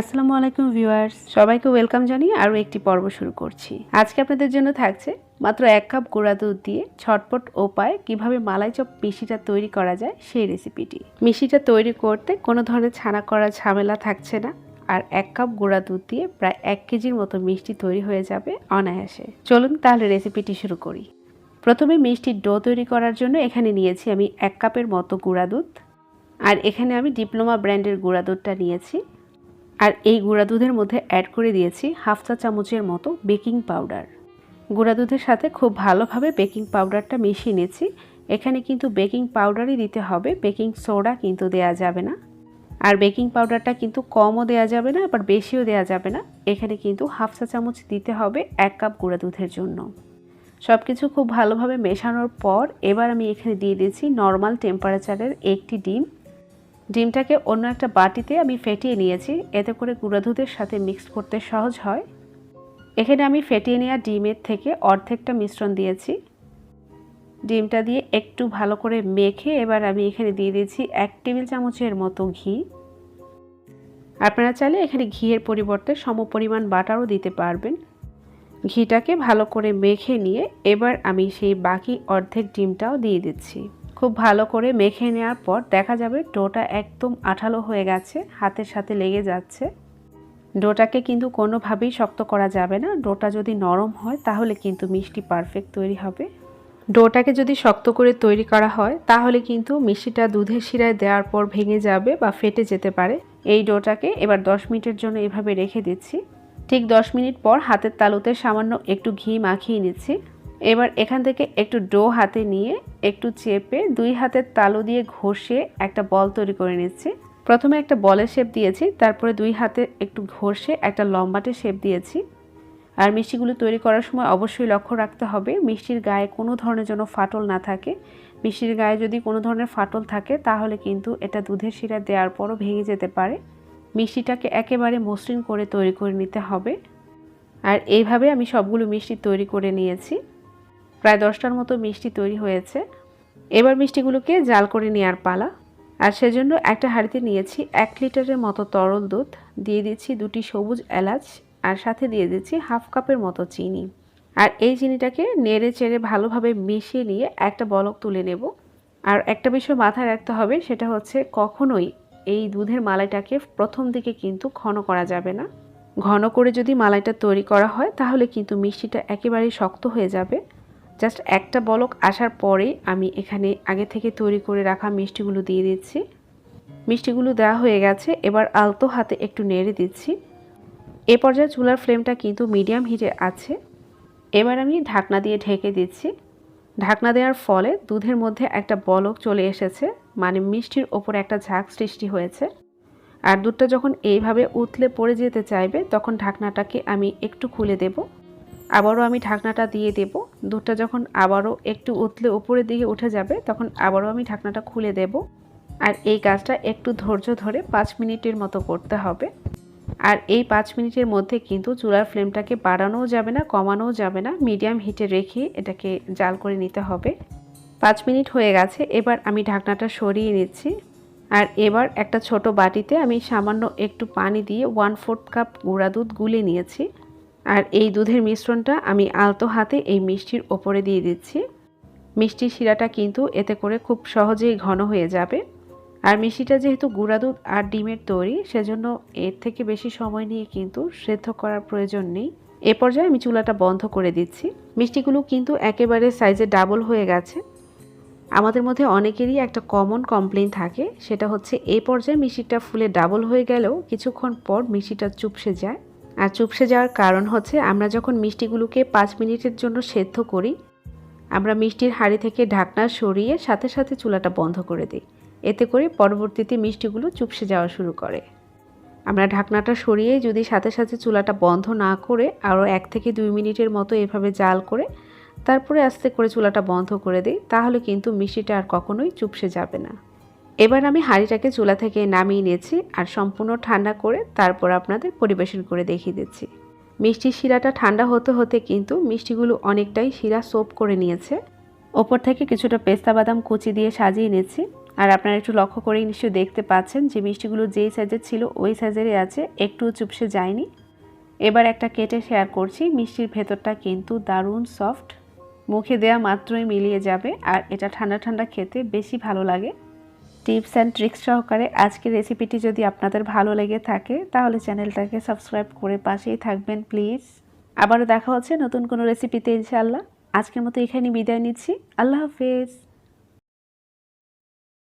আসসালামু আলাইকুম ভিউয়ার্স। সবাইকে ওয়েলকাম জানিয়ে আরও একটি পর্ব শুরু করছি। আজকে আপনাদের জন্য থাকছে মাত্র এক কাপ গুঁড়া দুধ দিয়ে ছটপট উপায় কীভাবে মালাই চপ মিষ্টিটা তৈরি করা যায় সেই রেসিপিটি মিষ্টিটা তৈরি করতে কোনো ধরনের ছানা করার ঝামেলা থাকছে না আর এক কাপ গুঁড়া দুধ দিয়ে প্রায় এক কেজির মতো মিষ্টি তৈরি হয়ে যাবে অনায়াসে। চলুন তাহলে রেসিপিটি শুরু করি। প্রথমে মিষ্টির ডো তৈরি করার জন্য এখানে নিয়েছি আমি এক কাপের মতো গুঁড়া দুধ। আর এখানে আমি ডিপ্লোমা ব্র্যান্ডের গুঁড়া দুধটা নিয়েছি। আর এই গুঁড়া দুধের মধ্যে অ্যাড করে দিয়েছি হাফ চা চামচের মতো বেকিং পাউডার গুঁড়া দুধের সাথে খুব ভালোভাবে বেকিং পাউডারটা মিশিয়ে নিয়েছি। এখানে কিন্তু বেকিং পাউডারই দিতে হবে বেকিং সোডা কিন্তু দেয়া যাবে না। আর বেকিং পাউডারটা কিন্তু কমও দেয়া যাবে না, আবার বেশিও দেয়া যাবে না। এখানে কিন্তু হাফ চা চামচ দিতে হবে এক কাপ গুঁড়া দুধের জন্য। সব কিছু খুব ভালোভাবে মেশানোর পর এবার আমি এখানে দিয়ে দিয়েছি নর্মাল টেম্পারেচারের একটি ডিম। ডিমটাকে অন্য একটা বাটিতে আমি ফেটিয়ে নিয়েছি। এতে করে গুঁড়া দুধের সাথে মিক্স করতে সহজ হয়। এখানে আমি ফেটিয়ে নেওয়া ডিমের থেকে অর্ধেকটা মিশ্রণ দিয়েছি। ডিমটা দিয়ে একটু ভালো করে মেখে এবার আমি এখানে দিয়ে দিয়েছি এক টেবিল চামচের মতো ঘি। আপনারা চাইলে এখানে ঘিয়ের পরিবর্তে সমপরিমাণ বাটারও দিতে পারবেন। ঘিটাকে ভালো করে মেখে নিয়ে এবার আমি সেই বাকি অর্ধেক ডিমটাও দিয়ে দিচ্ছি। খুব ভালো করে মেখে নেওয়ার পর দেখা যাবে ডোটা একদম আঠালো হয়ে গেছে, হাতের সাথে লেগে যাচ্ছে। ডোটাকে কিন্তু কোনোভাবেই শক্ত করা যাবে না। ডোটা যদি নরম হয়, তাহলে কিন্তু মিষ্টি পারফেক্ট তৈরি হবে। ডোটাকে যদি শক্ত করে তৈরি করা হয়, তাহলে কিন্তু মিষ্টিটা দুধের শিরায় দেওয়ার পর ভেঙে যাবে বা ফেটে যেতে পারে। এই ডোটাকে এবার 10 মিনিটের জন্য এভাবে রেখে দিচ্ছি। ঠিক 10 মিনিট পর হাতের তালুতে সামান্য একটু ঘি মাখিয়ে নিচ্ছি। এবার এখান থেকে একটু ডো হাতে নিয়ে একটু চেপে দুই হাতের তালু দিয়ে ঘষে একটা বল তৈরি করে নিচ্ছি। প্রথমে একটা বলের শেপ দিয়েছি, তারপরে দুই হাতে একটু ঘষে একটা লম্বাটে শেপ দিয়েছি। আর মিষ্টিগুলো তৈরি করার সময় অবশ্যই লক্ষ্য রাখতে হবে, মিষ্টির গায়ে কোনো ধরনের যেন ফাটল না থাকে। মিষ্টির গায়ে যদি কোনো ধরনের ফাটল থাকে, তাহলে কিন্তু এটা দুধের শিরা দেওয়ার পরও ভেঙে যেতে পারে। মিষ্টিটাকে একেবারে মসৃণ করে তৈরি করে নিতে হবে। আর এইভাবে আমি সবগুলো মিষ্টি তৈরি করে নিয়েছি। প্রায় দশটার মতো মিষ্টি তৈরি হয়েছে। এবার মিষ্টিগুলোকে জাল করে নেওয়ার পালা। আর সেজন্য একটা হাঁড়িতে নিয়েছি এক লিটারের মতো তরল দুধ। দিয়ে দিচ্ছি দুটি সবুজ এলাচ আর সাথে দিয়ে দিচ্ছি হাফ কাপের মতো চিনি। আর এই চিনিটাকে নেড়ে চেড়ে ভালোভাবে মিশিয়ে নিয়ে একটা বলক তুলে নেব। আর একটা বিষয় মাথায় রাখতে হবে, সেটা হচ্ছে কখনোই এই দুধের মালাইটাকে প্রথম দিকে কিন্তু ঘন করা যাবে না। ঘন করে যদি মালাইটা তৈরি করা হয়, তাহলে কিন্তু মিষ্টিটা একেবারেই শক্ত হয়ে যাবে। জাস্ট একটা বলক আসার পরে আমি এখানে আগে থেকে তৈরি করে রাখা মিষ্টিগুলো দিয়ে দিচ্ছি। মিষ্টিগুলো দেওয়া হয়ে গেছে, এবার আলতো হাতে একটু নেড়ে দিচ্ছি। এ পর্যায়ে চুলার ফ্লেমটা কিন্তু মিডিয়াম হিটে আছে। এবার আমি ঢাকনা দিয়ে ঢেকে দিচ্ছি। ঢাকনা দেওয়ার ফলে দুধের মধ্যে একটা বলক চলে এসেছে মানে মিষ্টির ওপর একটা ঝাঁক সৃষ্টি হয়েছে। আর দুধটা যখন এইভাবে উতলে পড়ে যেতে চাইবে, তখন ঢাকনাটাকে আমি একটু খুলে দেব। আবারও আমি ঢাকনাটা দিয়ে দেব। দুধটা যখন আবারও একটু উতলে উপরের দিকে উঠে যাবে, তখন আবারও আমি ঢাকনাটা খুলে দেব। আর এই কাজটা একটু ধৈর্য ধরে পাঁচ মিনিটের মতো করতে হবে। আর এই পাঁচ মিনিটের মধ্যে কিন্তু চুলার ফ্লেমটাকে বাড়ানোও যাবে না, কমানোও যাবে না। মিডিয়াম হিটে রেখে এটাকে জাল করে নিতে হবে। পাঁচ মিনিট হয়ে গেছে, এবার আমি ঢাকনাটা সরিয়ে নিচ্ছি। আর এবার একটা ছোট বাটিতে আমি সামান্য একটু পানি দিয়ে ওয়ান ফোর্থ কাপ গুঁড়া দুধ গুলে নিয়েছি। আর এই দুধের মিশ্রণটা আমি আলতো হাতে এই মিষ্টির ওপরে দিয়ে দিচ্ছি। মিষ্টির শিরাটা কিন্তু এতে করে খুব সহজেই ঘন হয়ে যাবে। আর মিষ্টিটা যেহেতু গুঁড়া দুধ আর ডিমের তৈরি, সেজন্য এর থেকে বেশি সময় নিয়ে কিন্তু সেদ্ধ করার প্রয়োজন নেই। এ পর্যায়ে আমি চুলাটা বন্ধ করে দিচ্ছি। মিষ্টিগুলো কিন্তু একেবারে সাইজে ডাবল হয়ে গেছে। আমাদের মধ্যে অনেকেরই একটা কমন কমপ্লেন থাকে, সেটা হচ্ছে এই পর্যায়ে মিষ্টিটা ফুলে ডাবল হয়ে গেলেও কিছুক্ষণ পর মিষ্টিটা চুপসে যায়। আর চুপসে যাওয়ার কারণ হচ্ছে আমরা যখন মিষ্টিগুলোকে পাঁচ মিনিটের জন্য সেদ্ধ করি, আমরা মিষ্টির হাঁড়ি থেকে ঢাকনা সরিয়ে সাথে সাথে চুলাটা বন্ধ করে দিই। এতে করে পরবর্তীতে মিষ্টিগুলো চুপসে যাওয়া শুরু করে। আমরা ঢাকনাটা সরিয়ে যদি সাথে সাথে চুলাটা বন্ধ না করে আরও এক থেকে দুই মিনিটের মতো এভাবে জাল করে তারপরে আস্তে করে চুলাটা বন্ধ করে দিই, তাহলে কিন্তু মিষ্টিটা আর কখনোই চুপসে যাবে না। এবার আমি হাঁড়িটাকে চুলা থেকে নামিয়ে নিয়েছি আর সম্পূর্ণ ঠান্ডা করে তারপর আপনাদের পরিবেশন করে দেখিয়ে দিচ্ছি। মিষ্টির শিরাটা ঠান্ডা হতে হতে কিন্তু মিষ্টিগুলো অনেকটাই শিরা সোপ করে নিয়েছে। ওপর থেকে কিছুটা পেস্তা বাদাম কুচি দিয়ে সাজিয়ে নিয়েছি আর আপনারা একটু লক্ষ্য করেই নিশ্চয়ই দেখতে পাচ্ছেন যে মিষ্টিগুলো যেই সাইজের ছিল ওই সাইজেরই আছে, একটু চুপসে যায়নি। এবার একটা কেটে শেয়ার করছি, মিষ্টির ভেতরটা কিন্তু দারুণ সফট। মুখে দেওয়া মাত্রই মিলিয়ে যাবে আর এটা ঠান্ডা ঠান্ডা খেতে বেশি ভালো লাগে। টিপস অ্যান্ড ট্রিক্স সহকারে আজকের রেসিপিটি যদি আপনাদের ভালো লেগে থাকে, তাহলে চ্যানেলটাকে সাবস্ক্রাইব করে পাশেই থাকবেন প্লিজ আবারও দেখা হচ্ছে নতুন কোনো রেসিপিতে ইনশাল্লাহ আজকের মতো এখানে বিদায় নিচ্ছি। আল্লাহ হাফেজ।